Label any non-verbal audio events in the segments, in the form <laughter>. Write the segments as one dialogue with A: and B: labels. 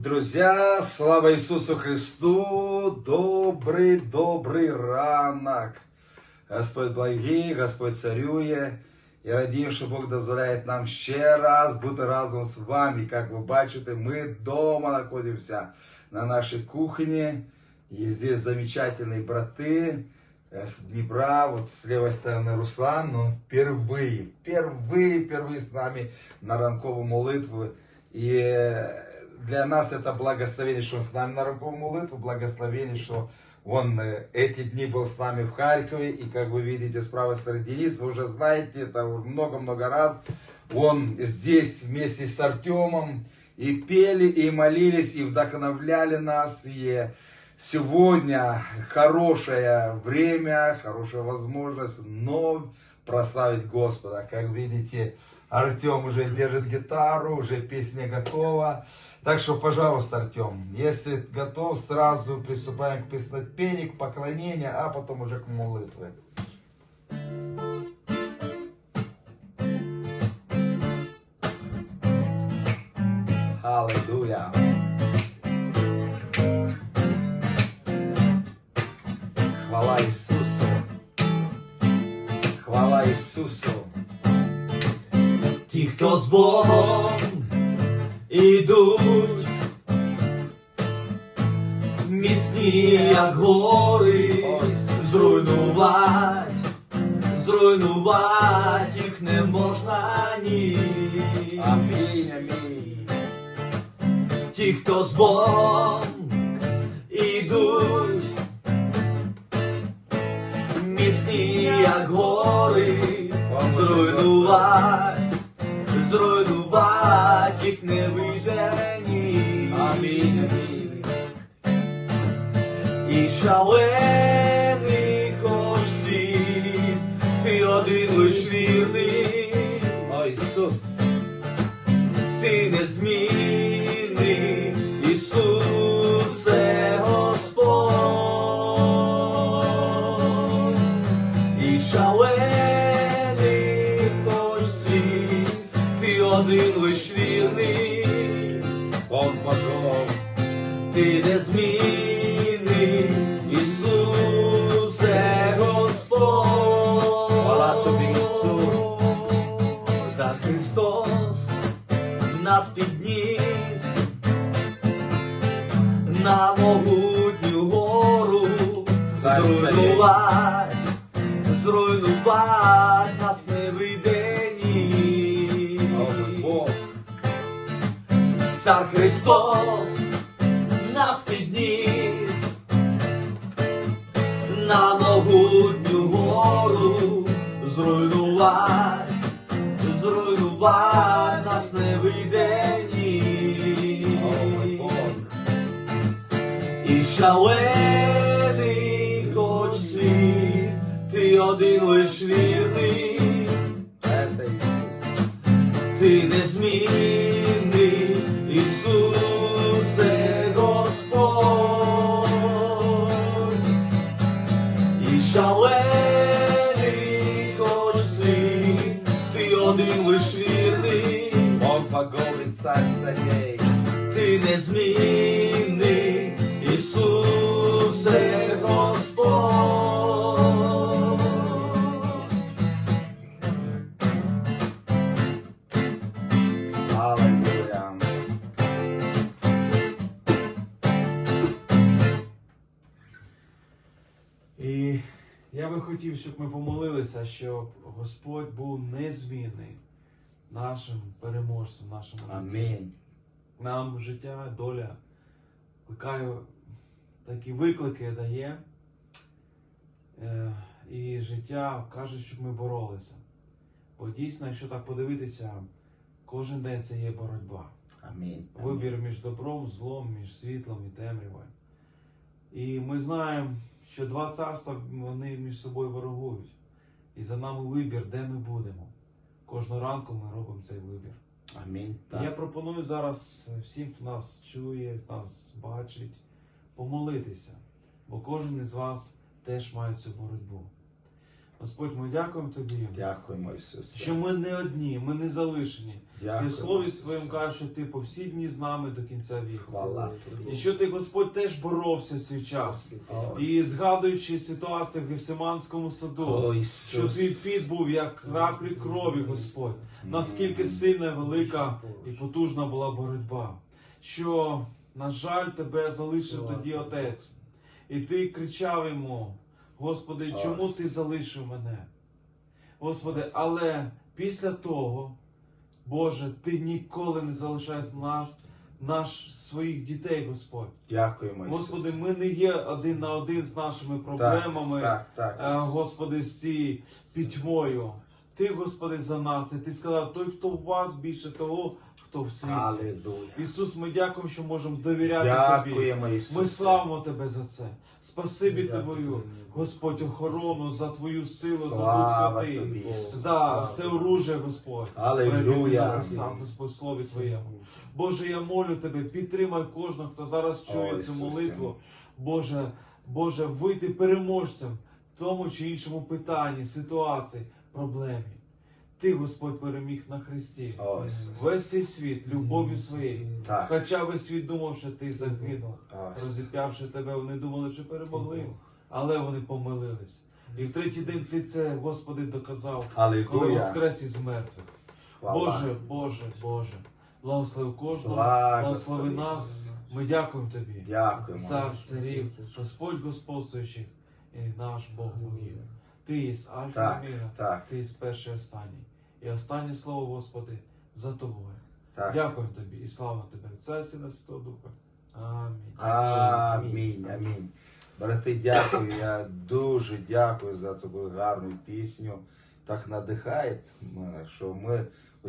A: Друзья, слава Иисусу Христу! Добрый, добрый ранок! Господь благий, Господь царює. І радію, що Бог дозволяє нам ще раз бути разом з вами. Як ви бачите, ми вдома знаходимося на нашій кухні. І здесь замечательные браты э, с Днепра, вот с левой стороны Руслан, но он впервые, впервые, впервые с нами на ранкову молитву. И э, для нас это благословение, что он с нами на ранкову молитву, благословение, что он э, эти дни был с нами в Харькове, и как вы видите, с правой стороны Денис, вы уже знаете, это много-много раз, он здесь вместе с Артемом и пели, и молились, и вдохновляли нас, и сегодня хорошее время, хорошая возможность вновь прославить Господа. Как видите, Артем уже держит гитару, уже песня готова. Так что, пожалуйста, Артем, если готов, сразу приступаем к песнопению, к поклонению, а потом уже к молитве. Аллилуйя. Хвала Ісусу. Хвала Ісусу.
B: Ті, хто з Богом ідуть, міцні, як гори, зруйнувать, зруйнувать їх не можна ні.
A: Амінь, амінь.
B: Ті, хто з Богом ідуть, міцні, як гори, зруйнувать, зруйнувать їх не вийде ні.
A: Амінь, амінь.
B: І шалений на могутню гору,
A: Цар
B: зруйнувать, зруйнувать нас не вийде ні. Цар Христос нас підніс на могутню гору, зруйнувати, зруйнувати нас не вийде ні. Шалений хоч світ, ти один лиш вірний. ти не Ти
C: щоб Господь був незмінний нашим переможцем, нашим.
A: Амінь.
C: Нам життя, доля кликає такі виклики дає. Е, І життя каже, щоб ми боролися. Бо дійсно, якщо так подивитися, кожен день це є боротьба.
A: Амінь.
C: Вибір між добром, злом, між світлом і темрявою. І ми знаємо, що два царства вони між собою ворогують. І за нами вибір, де ми будемо. Кожного ранку ми робимо цей вибір.
A: Амінь.
C: Так. Я пропоную зараз всім, хто нас чує, нас бачить, помолитися, бо кожен із вас теж має цю боротьбу. Господь, ми дякуємо тобі,
A: Дякуємо, Ісусе.
C: що ми не одні, ми не залишені. Ти в слові своєму кажеш, що ти по всі дні з нами до кінця віку.
A: Хвала тобі.
C: І що ти, Господь, теж боровся свій час.
A: О,
C: І згадуючи ситуацію в Гефсиманському саду,
A: О,
C: що твій піт був як краплі крові, Господь. Наскільки сильна, велика і потужна була боротьба. Що, на жаль, тебе залишив тоді отець. І ти кричав йому: Господи, чому ти залишив мене? Господи, але після того, Боже, ти ніколи не залишаєш нас, наш своїх дітей, Господь.
A: Дякуємо.
C: Господи, ми не є один на один з нашими проблемами.
A: Так, так,
C: Е,
A: так.
C: Господи, з цією пітьмою. Ти, Господи, за нас. І ти сказав, той, хто в вас більше того, хто в світі.
A: Алілуя.
C: Ісус, ми дякуємо, що можемо довіряти Тобі.
A: Ісусе.
C: Ми славимо Тебе за це. Спасибі Твою, Господь, охорону, за Твою силу, за Дух Святий,
A: тобі,
C: за все оружие, Господь. Зараз сам, Господь, слові Твоєму. Боже, я молю Тебе, підтримай кожного, хто зараз чує
A: О,
C: цю
A: Ісусе.
C: молитву. Боже, Боже, вийти переможцем в тому чи іншому питанні, ситуації, проблемі. Ти, Господь, переміг на Христі. Весь цей світ любов'ю своєю.
A: Так.
C: Хоча весь світ думав, що ти загинув, розіп'явши тебе, вони думали, що перемогли, але вони помилились. І в третій день ти це, Господи, доказав, коли воскрес із мертвих. Боже, Боже, Боже, благослови кожного,
A: Благослови
C: благослови нас. Ми дякуємо Тобі.
A: Дякуємо.
C: Цар царів, Господь господствуючих і наш Бог Богів. Ти єс Альфа
A: Так,
C: і Омега,
A: так,
C: ти єс перший і останній. І останнє слово, Господи, за тобою.
A: так.
C: Дякуємо Тобі і слава Тебе, Отця і Сина Святого Духа. Амінь.
A: Амінь, амінь. Брати, дякую. Я дуже дякую за таку гарну пісню. Так надихає мене, що ми,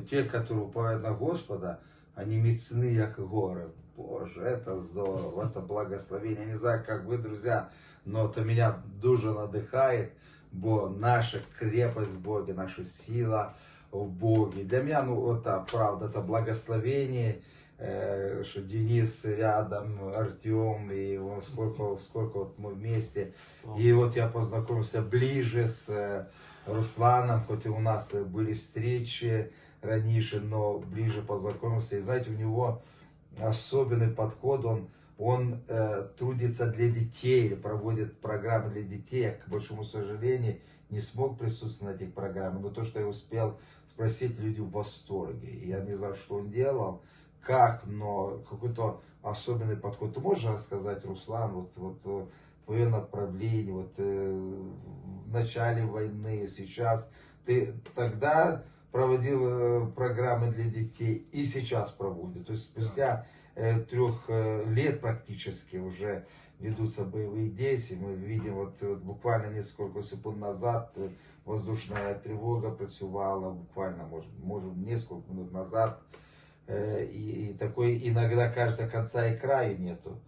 A: ті, які уповають на Господа, вони міцні, як гори. Боже, это здорово, это благословение. Не знаю, как вы, друзья, но это меня дуже надихає, бо наша крепость в Боге, наша сила в Боге. Для меня, ну, это правда, это благословение, э, что Денис рядом, Артем, и вот сколько, сколько вот мы вместе. И вот я познакомился ближе с э, Русланом, хоть и у нас э, были встречи раньше, но ближе познакомился. И знаете, у него особенный подход, он, он э, трудится для детей, проводит программы для детей. Я, к большому сожалению, не смог присутствовать на этих программах, но то, что я успел спросить, люди в восторге. Я не знаю, что он делал, как, но какой-то особенный подход. Ты можешь рассказать, Руслан, вот, вот э, твое направление, вот э, в начале войны, сейчас, ты тогда проводил э, программы для детей и сейчас проводит. То есть спустя э, трех э, лет практически уже ведутся боевые действия. Мы видим, вот, вот буквально несколько секунд назад э, воздушная тревога працювала, буквально, может, может несколько минут назад. Э, И, и такой иногда кажется конца и края нету.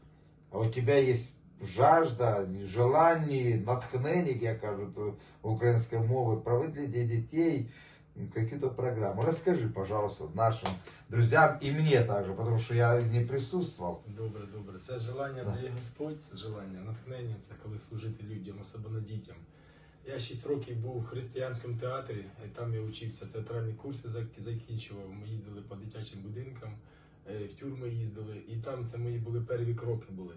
A: А у тебя есть жажда, желание, натхнення, як кажуть э, українською мовою, проводить для детей м, какие-то программы. Расскажи, пожалуйста, нашим друзьям и мне также, потому что я не присутствовал.
D: Добре, добре. Це желання
A: Да.
D: дає Господь, це желання, натхнення, це коли служити людям, особливо дітям. Я 6 років був в християнському театрі, і там я вчився, театральні курси закінчував. Ми їздили по дитячим будинкам, е, в тюрми їздили, і там це мої були перві кроки були.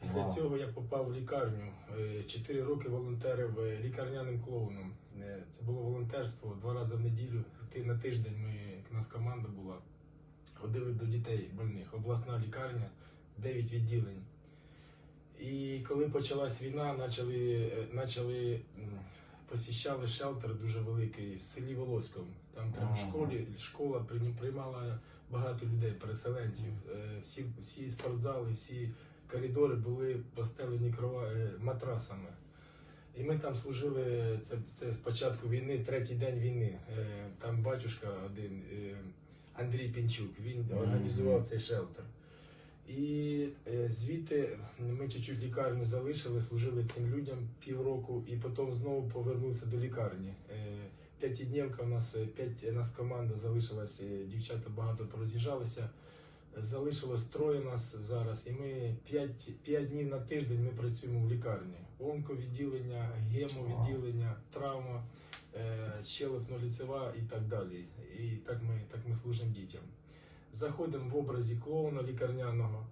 D: Після
A: Вау.
D: цього я попав в лікарню. Е, Чотири роки волонтерив е, лікарняним клоуном. Е, Це було волонтерство два рази в неділю. На тиждень ми у нас команда була. Ходили до дітей больних. Обласна лікарня, 9 відділень. І коли почалась війна, почали, е, почали посіщали шелтер дуже великий в селі Волоському. Там прямо в школі школа приймала багато людей, переселенців. Е, Всі, всі спортзали, всі коридори були постелені е, матрасами. І ми там служили це, це з початку війни, третій день війни. Е, Там батюшка один, е, Андрій Пінчук, він організував цей шелтер. І е, звідти ми чуть-чуть лікарню залишили, служили цим людям півроку, і потім знову повернувся до лікарні. П'ятиднівка у нас п'ять у нас команда залишилась, дівчата багато пороз'їжджалися залишилось троє нас зараз, і ми 5, 5 днів на тиждень ми працюємо в лікарні. Онковідділення, гемовідділення, травма, е, щелепно-ліцева і так далі. І так ми, так ми служимо дітям. Заходимо в образі клоуна лікарняного.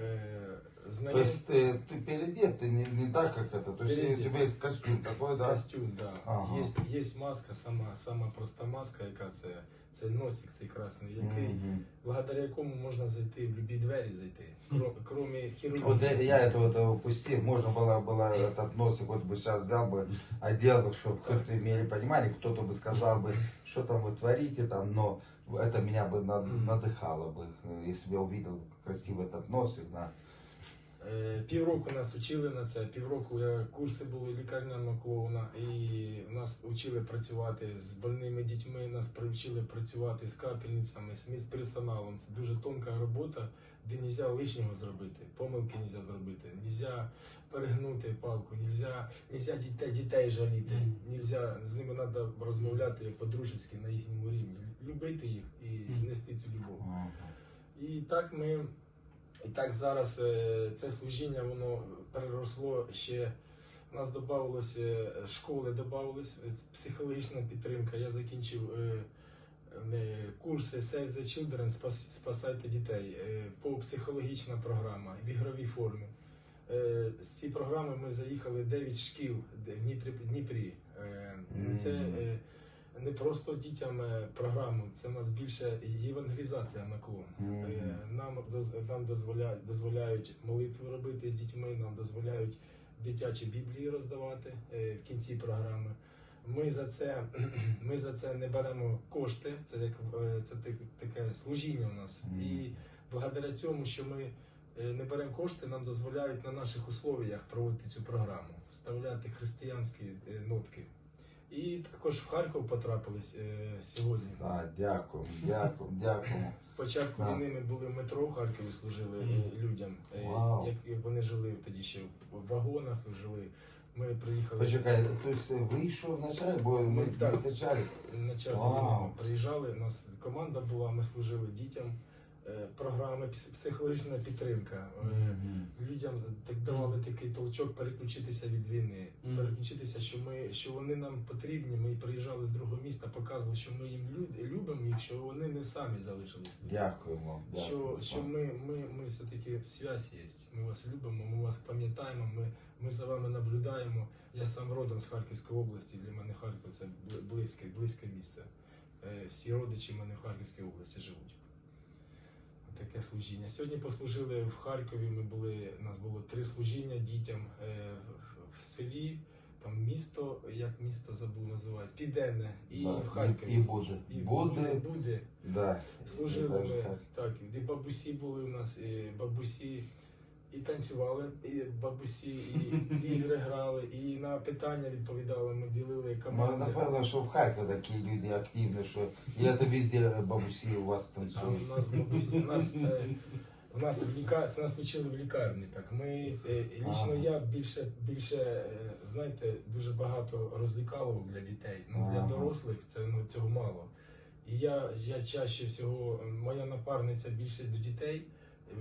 D: Е,
A: То
D: знаємо
A: есть ты, ты переодет, ты не, не так, как это. То есть
D: Переодет.
A: у тебя есть костюм такой, да?
D: костюм, да.
A: Ага.
D: Є, є маска, сама, сама проста маска, яка це, це носик цей красний, який,
A: Мгм.
D: благодаря якому можна зайти в будь-які двері зайти, кро- крім хірургії.
A: Вот я, я это вот упустил. Можно было, было этот носик вот бы сейчас взял бы, одел бы, чтобы кто-то имели понимание, кто-то бы сказал бы, что там вы творите там, но это меня бы над-
D: Мгм.
A: надыхало бы, э, если бы я увидел красивый этот носик, да.
D: Е, Півроку нас учили на це. Півроку е, курси були лікарняного клоуна, і нас учили працювати з больними дітьми, нас привчили працювати з капельницями, з медперсоналом. Це дуже тонка робота, де нельзя лишнього зробити, помилки нельзя зробити, нельзя перегнути палку, нельзя, нельзя дітей, дітей жаліти, нельзя, з ними треба розмовляти по-дружески на їхньому рівні, любити їх і нести цю любов. І так ми. І так зараз е, це служіння воно переросло ще. У нас додавалося школи, додавалось е, психологічна підтримка. Я закінчив е, е, курси Save the Children, спасайте дітей е, по психологічна програма в ігровій формі. Е, З цієї програми ми заїхали 9 шкіл в Дніпрі. Е, Це е, не просто дітям е, програму, це у нас більше євангелізація на клон.
A: Мгм.
D: Е, Нам, нам дозволяють, дозволяють молитви робити з дітьми, нам дозволяють дитячі біблії роздавати е, в кінці програми. Ми за це, <clears throat> ми за це не беремо кошти, це, як, це таке служіння у нас. І благодаря цьому, що ми не беремо кошти, нам дозволяють на наших условіях проводити цю програму, вставляти християнські нотки. І також в Харків потрапились е, сьогодні.
A: Да, дякую, дякую, дякую.
D: Спочатку
A: Так.
D: війни ми були в метро в Харкові, служили
C: Мгм.
D: е, людям. Е,
A: Вау.
D: Як вони жили тоді ще в вагонах, жили. Ми приїхали
A: Почекай, то есть вы еще вначале, бо мы
D: Ну, так.
A: не встречались?
D: начало
A: Вау.
D: війни. Приїжджали. У нас команда була, ми служили дітям. Е, Програми психологічна підтримка. Е,
A: Мгм.
D: Людям так давали такий толчок переключитися від війни,
C: Мгм.
D: переключитися, що ми що вони нам потрібні. Ми приїжджали з другого міста, показували, що ми їм лю- любимо їх, що вони не самі залишились.
A: Дякую вам.
D: що, що ми, ми, ми все-таки связь є. Ми вас любимо, ми вас пам'ятаємо, ми, ми за вами наблюдаємо. Я сам родом з Харківської області, для мене Харків це близьке, близьке місце. Е, Всі родичі в мене в Харківській області живуть. Таке служіння. Сьогодні послужили в Харкові. Ми були, у нас було три служіння дітям е, в- селі, там місто, як місто забув називати, Південне, і
A: Да,
D: в Харкові.
A: і буде.
D: І
A: Буде.
D: буде.
A: Да.
D: Служили ми,
A: так.
D: так, і бабусі були у нас, і бабусі і танцювали, і бабусі, і в ігри грали, і на питання відповідали, ми ділили
A: Ну,
D: команди.
A: напевно, що в Харкові такі люди активні, що я то везде бабусі у вас
D: А
A: танцюють.
D: у нас бабусі, у нас, е, у нас в ліка... нас вчили в лікарні. Так ми е, лічно
A: Ага.
D: я більше більше е, знаєте, дуже багато розлікалував для дітей. Ну для
A: Ага.
D: дорослих це ну цього мало. І я, я чаще всього, моя напарниця більше до дітей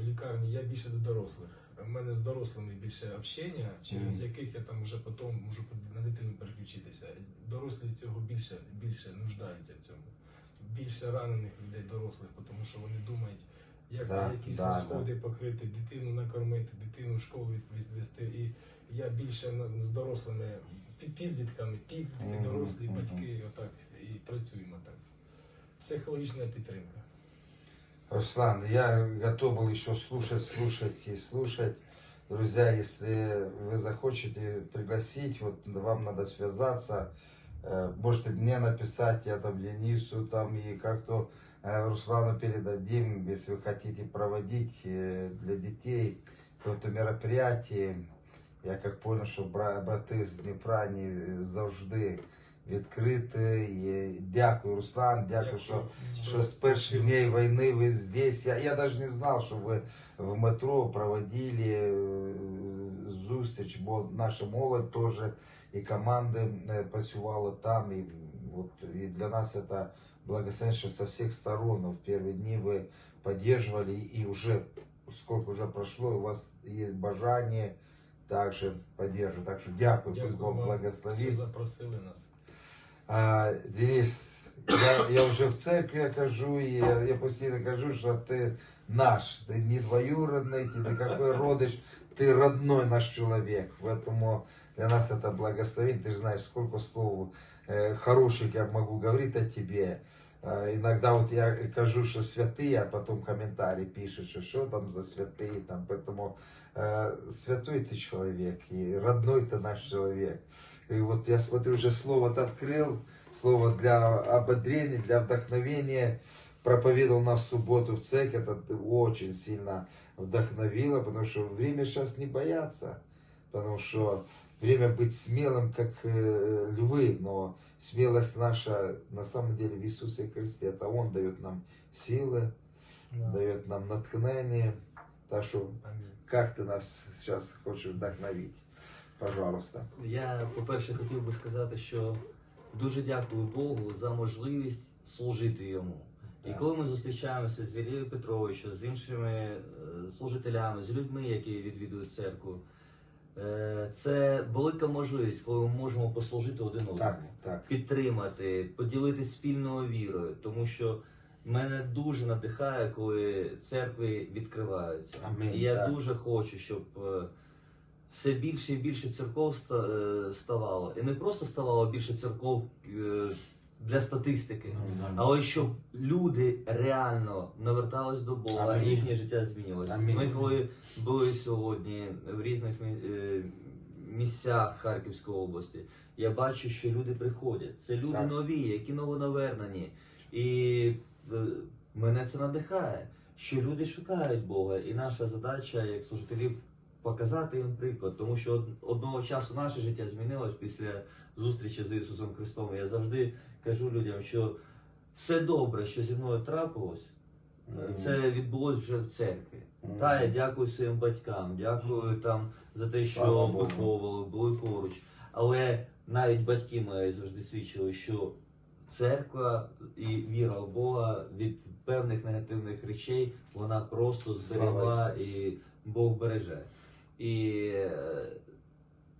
D: в лікарні, я більше до дорослих. У мене з дорослими більше общення, через
A: Мгм.
D: яких я там вже потім можу на дитину переключитися. Дорослі цього більше, більше нуждаються в цьому. Більше ранених людей дорослих, тому що вони думають, як
A: Да,
D: якісь
A: да,
D: розходи покрити, дитину накормити, дитину в школу відвести. І я більше з дорослими підлітками, підлітки, дорослі,
A: мгм.
D: батьки, отак і працюємо так. Психологічна підтримка.
A: Руслан, я готов был еще слушать, слушать и слушать. Друзья, если вы захотите пригласить, вот вам надо связаться, э, можете мне написать, я там Денису там и как-то э, Руслану передадим, если вы хотите проводить э, для детей какое-то мероприятие. Я как понял, что бра- брати з Дніпра не завжди відкриті. І Дякую, Руслан, дякую, що что с перших дней войны вы здесь. Я, я даже не знал, что вы в метро проводили е, зустріч, бо наша молодь теж і команди е, працювали там. І, от, і для нас це благословен, что со всех сторон. В первые дни вы поддерживали, и уже сколько уже прошло, у вас есть бажание также поддерживать. Так что дякую, пусть Бог
D: вам, що
A: благословит.
D: запросили нас.
A: А, Денис, я, я уже в церкви окажу, и я, я постійно кажу, что ты наш, ты не двоюродный, ты никакой родич, ты родной наш человек. Поэтому для нас это благословение. Ты же знаешь, сколько слов э, хороших я могу говорить о тебе. Э, иногда вот я кажу, что святые, а потом комментарии пишут, что что там за святые там. Поэтому э, святой ты человек, и родной ты наш человек. И вот я смотрю, уже слово ты открыл, слово для ободрения, для вдохновения. Проповедовал нас в субботу в церкви, это очень сильно вдохновило, потому что время сейчас не бояться, потому что время быть смелым, как э, львы, но смелость наша на самом деле в Иисусе Христе, это Он дает нам силы,
D: Да.
A: дает нам натхнение. Так что,
D: Амінь.
A: как ты нас сейчас хочешь вдохновить? Пожалуйста.
B: Я, по-перше, хотів би сказати, що дуже дякую Богу за можливість служити йому. І
A: Так.
B: коли ми зустрічаємося з Ілією Петровичем, з іншими е, служителями, з людьми, які відвідують церкву, е, це велика можливість, коли ми можемо послужити один одному
A: Так, так.
B: підтримати, поділитися спільною вірою, тому що мене дуже надихає, коли церкви відкриваються.
A: Амінь,
B: І я
A: так.
B: дуже хочу, щоб е, все більше і більше церков е, ставало. І не просто ставало більше церков е, для статистики. Але щоб люди реально навертались до Бога, і їхнє життя змінювалося.
A: Амінь.
B: Ми коли були сьогодні в різних е, місцях Харківської області, я бачу, що люди приходять. Це люди
A: Так.
B: нові, які новонавернені. І е, мене це надихає, що люди шукають Бога. І наша задача як служителів показати їм приклад, тому що одного часу наше життя змінилось після зустрічі з Ісусом Христом. Я завжди кажу людям, що все добре, що зі мною трапилось, це відбулось вже в церкві.
A: Мгм.
B: Та я дякую своїм батькам, дякую там за те, що виховували, були поруч. Але навіть батьки мої завжди свідчили, що церква і віра в Бога від певних негативних речей вона просто зберегла і Бог береже. І е,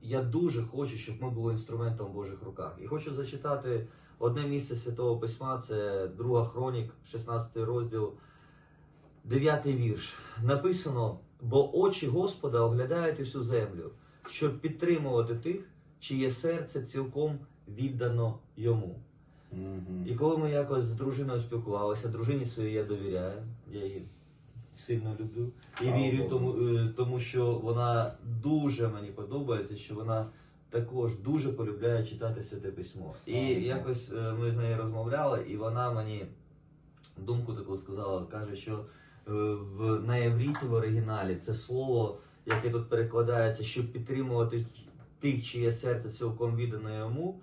B: я дуже хочу, щоб ми були інструментом в Божих руках. І хочу зачитати одне місце Святого Письма, це друга хронік, 16 розділ, 9 вірш. Написано: бо очі Господа оглядають усю землю, щоб підтримувати тих, чиє серце цілком віддано йому.
A: Мгм.
B: І коли ми якось з дружиною спілкувалися, дружині своїй я довіряю, я її сильно люблю і вірю, тому, е, тому що вона дуже мені подобається, що вона також дуже полюбляє читати святе письмо.
A: Слава
B: і
A: Богу.
B: якось е, ми з нею розмовляли, і вона мені думку таку сказала, каже, що е, в на євриті в оригіналі це слово, яке тут перекладається, щоб підтримувати тих, чиє серце цілком віддане йому.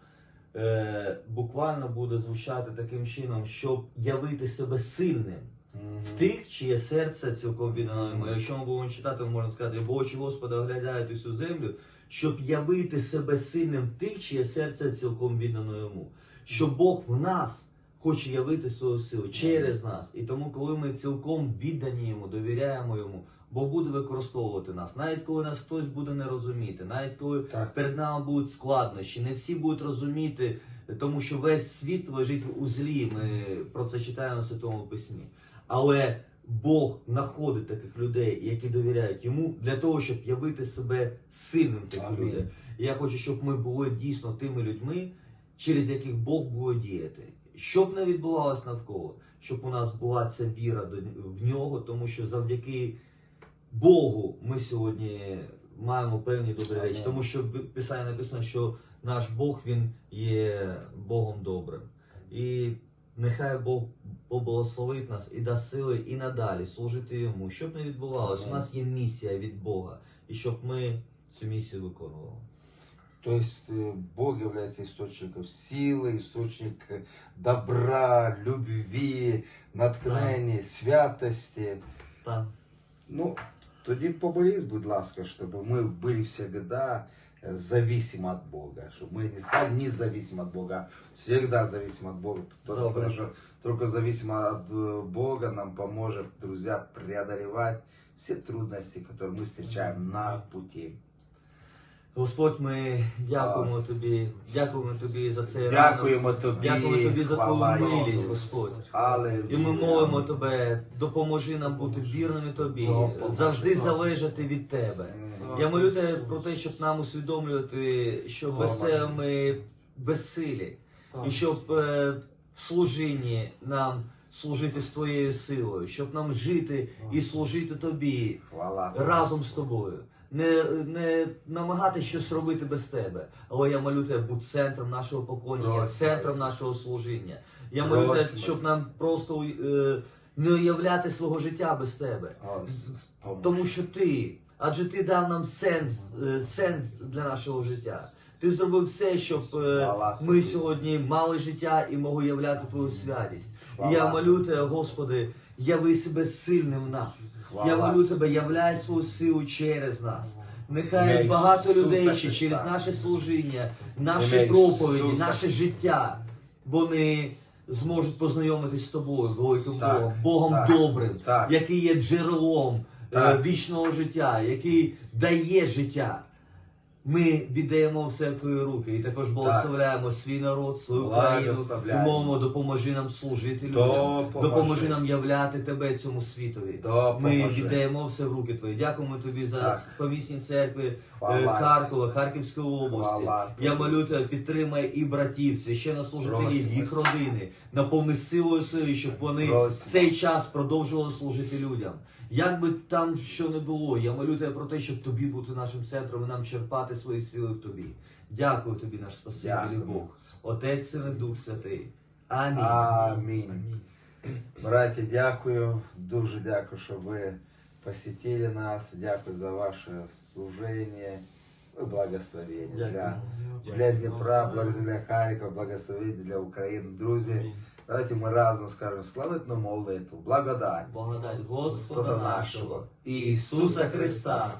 B: Буквально буде звучати таким чином, щоб явити себе сильним. В тих, чиє серце цілком віддано йому. Якщо ми будемо читати, ми можемо сказати, бо очі Господа оглядають усю землю, щоб явити себе сильним в тих, чиє серце цілком віддано йому. Що Бог в нас хоче явити свою силу через нас. І тому, коли ми цілком віддані йому, довіряємо йому, Бог буде використовувати нас. Навіть коли нас хтось буде не розуміти, навіть коли
A: Так.
B: перед нами будуть складнощі, не всі будуть розуміти, тому що весь світ лежить у злі. Ми про це читаємо в Святому Письмі. Але Бог знаходить таких людей, які довіряють йому, для того, щоб явити себе сильним
A: Амінь.
B: людей. Я хочу, щоб ми були дійсно тими людьми, через яких Бог буде діяти. Щоб не відбувалось навколо, щоб у нас була ця віра в нього, тому що завдяки Богу ми сьогодні маємо певні добрі речі. Тому що в Писанні написано, що наш Бог він є Богом добрим. І нехай Бог поблагословить нас і дасть сили і надалі служити йому. Щоб не відбувалось, у
A: Амінь.
B: нас є місія від Бога, і щоб ми цю місію виконували.
A: То есть э, Бог является источником силы, источник э, добра, любви, натхнения, святости.
B: Так.
A: Ну, Тоді помолись, будь ласка, чтобы мы были всегда э, зависимы от Бога, чтобы мы не стали независимы от Бога, всегда зависимы от Бога, потому
B: Добре.
A: потому что только зависимо от э, Бога нам поможет, друзья, преодолевать все трудности, которые мы встречаем на пути.
B: Господь, ми дякуємо
A: Ас.
B: тобі, дякуємо тобі за цей ранок.
A: Дякуємо тобі,
B: Дякуємо тобі за твою
A: хвала
B: милість,
A: Ісусу.
B: Господь.
A: Алелуя.
B: І ми молимо тебе, допоможи нам бути вірними тобі,
A: Допоможи.
B: завжди залежати від тебе. Я молю тебе про те, щоб нам усвідомлювати, що без тебе ми безсилі, і щоб е, в служінні нам служити з твоєю силою, щоб нам жити і служити тобі разом з тобою. Не, не намагатися щось робити без тебе. Але я молю тебе, будь центром нашого поклоніння, центром нашого служіння. Я молю тебе, щоб нам просто е, не уявляти свого життя без тебе. Тому що ти, адже ти дав нам сенс, е, сенс для нашого життя. Ти зробив все, щоб е, ми сьогодні мали життя і могли являти твою святість. І я молю тебе, Господи, яви себе сильним в нас. Я молю тебе, являй свою силу через нас. Нехай багато людей
A: Христа.
B: через наше служіння, наші проповіді, наше життя, вони зможуть познайомитись з тобою, великим Богом, Богом
A: так,
B: добрим,
A: так.
B: який є джерелом. Вічного життя, який дає життя. Ми віддаємо все в твої руки і також благословляємо свій народ, свою країну. Мовимо, допоможи нам служити людям,
A: Допоможи.
B: допоможи нам являти тебе цьому світові. Ми віддаємо все в руки твої. Дякуємо тобі за
A: Так.
B: помісні церкви е,
A: Хвала
B: Харкова, Харківської області.
A: Хвала
B: Я молю тебе, підтримай і братів, священнослужителів, їх родини, наповни силою своєю, щоб вони в цей час продовжували служити людям. Як би там що не було, я молю тебе про те, щоб тобі бути нашим центром і нам черпати свої сили в тобі. Дякую тобі, наш Спаситель. Бог, Отець Син і Дух Святий. Амінь.
A: Амінь. Браття, дякую. Дуже дякую, що ви посетили нас. Дякую за ваше служение. Ви благословення для, для Дніпра, благословення для Харкова, благословення для України. Друзі, давайте ми разом скажемо славетну молитву, благодать
B: Благодать
A: Господа
B: Господа нашого,
A: нашого,
B: Ісуса Христа,